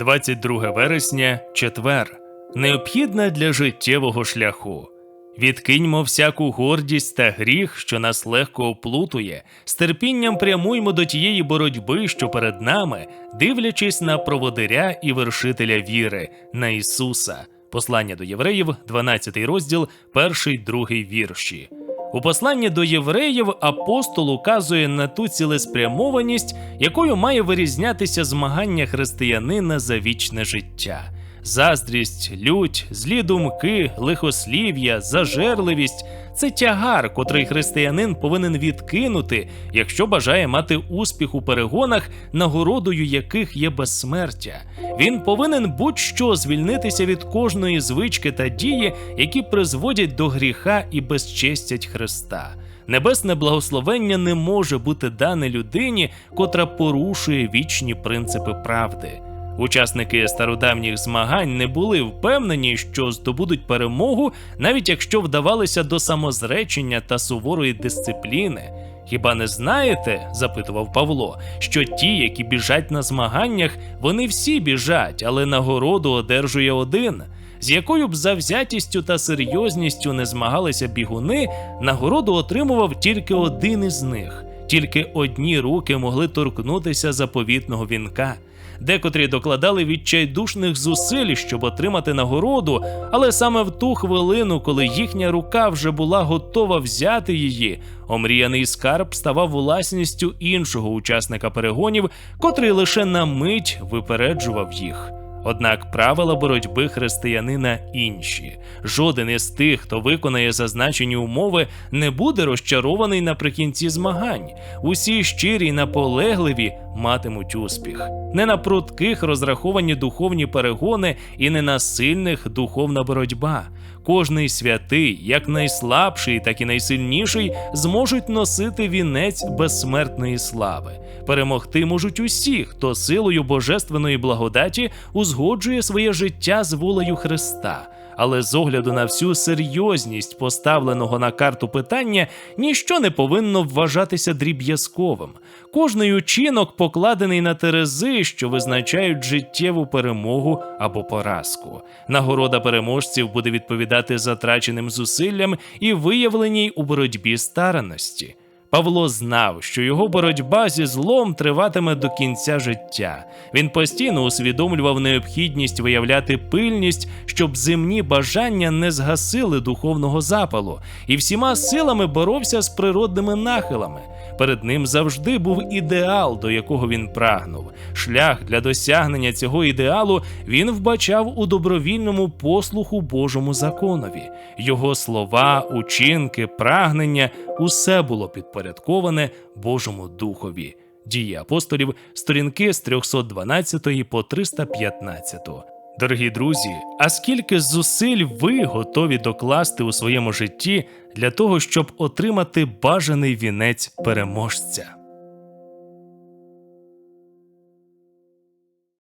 22 вересня, четвер. Необхідна для життєвого шляху. Відкиньмо всяку гордість та гріх, що нас легко оплутує, з терпінням прямуймо до тієї боротьби, що перед нами, дивлячись на проводиря і вершителя віри, на Ісуса. Послання до євреїв, 12 розділ, 1, 2 вірші. У посланні до євреїв апостол указує на ту цілеспрямованість, якою має вирізнятися змагання християнина за вічне життя. Заздрість, лють, злі думки, лихослів'я, зажерливість це тягар, котрий християнин повинен відкинути, якщо бажає мати успіх у перегонах, нагородою яких є безсмертя. Він повинен будь-що звільнитися від кожної звички та дії, які призводять до гріха і безчестять Христа. Небесне благословення не може бути дане людині, котра порушує вічні принципи правди. Учасники стародавніх змагань не були впевнені, що здобудуть перемогу, навіть якщо вдавалися до самозречення та суворої дисципліни. Хіба не знаєте, запитував Павло, що ті, які біжать на змаганнях, вони всі біжать, але нагороду одержує один. З якою б завзятістю та серйозністю не змагалися бігуни, нагороду отримував тільки один із них. Тільки одні руки могли торкнутися заповітного вінка. Декотрі докладали відчайдушних зусиль, щоб отримати нагороду, але саме в ту хвилину, коли їхня рука вже була готова взяти її, омріяний скарб ставав власністю іншого учасника перегонів, котрий лише на мить випереджував їх. Однак правила боротьби християнина інші. Жоден із тих, хто виконає зазначені умови, не буде розчарований наприкінці змагань. Усі щирі й наполегливі матимуть успіх. Не на прутких розраховані духовні перегони і не на сильних духовна боротьба. Кожний святий, як найслабший, так і найсильніший, зможуть носити вінець безсмертної слави. Перемогти можуть усі, хто силою божественної благодаті узгоджує своє життя з волею Христа. Але з огляду на всю серйозність поставленого на карту питання, ніщо не повинно вважатися дріб'язковим. Кожний учинок покладений на терези, що визначають життєву перемогу або поразку. Нагорода переможців буде відповідати затраченим зусиллям і виявленій у боротьбі старанності. Павло знав, що його боротьба зі злом триватиме до кінця життя. Він постійно усвідомлював необхідність виявляти пильність, щоб земні бажання не згасили духовного запалу, і всіма силами боровся з природними нахилами. Перед ним завжди був ідеал, до якого він прагнув. Шлях для досягнення цього ідеалу він вбачав у добровільному послуху Божому законові. Його слова, учинки, прагнення усе було підпорядковане Божому Духові. Дії апостолів, сторінки з 312 по 315. Дорогі друзі, а скільки зусиль ви готові докласти у своєму житті для того, щоб отримати бажаний вінець переможця?